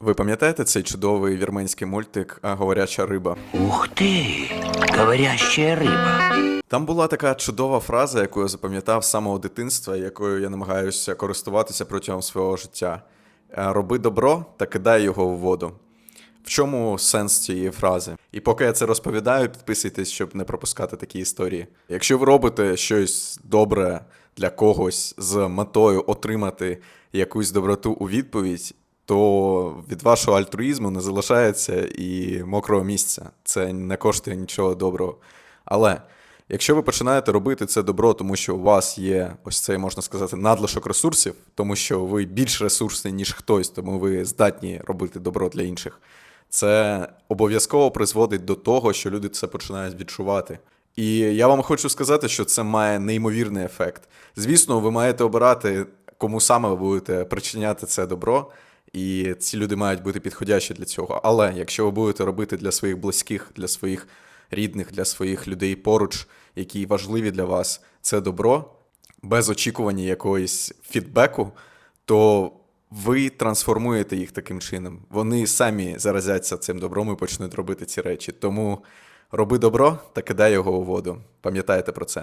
Ви пам'ятаєте цей чудовий вірменський мультик а, Говоряча риба? Ух ты, говорящая рыба. Там була така чудова фраза, яку я запам'ятав з самого дитинства, якою я намагаюся користуватися протягом свого життя. Е, Роби добро та кидай його у воду. В чому сенс цієї фрази? І поки я це розповідаю, підписуйтесь, щоб не пропускати такі історії. Якщо ви робите щось добре для когось з метою отримати якусь доброту у відповідь, то від вашого альтруїзму не залишається і мокрого місця. Це не коштує нічого доброго. Але якщо ви починаєте робити це добро, тому що у вас є ось цей, можна сказати, надлишок ресурсів, тому що ви більш ресурсний, ніж хтось, тому ви здатні робити добро для інших, це обов'язково призводить до того, що люди це починають відчувати. І я вам хочу сказати, що це має неймовірний ефект. Звісно, ви маєте обирати, кому саме ви будете причиняти це добро, і ці люди мають бути підходящі для цього. Але якщо ви будете робити для своїх близьких, для своїх рідних, для своїх людей поруч, які важливі для вас, це добро, без очікування якоїсь фідбеку, то ви трансформуєте їх таким чином. Вони самі заразяться цим добром і почнуть робити ці речі. Тому роби добро та кидай його у воду. Пам'ятайте про це.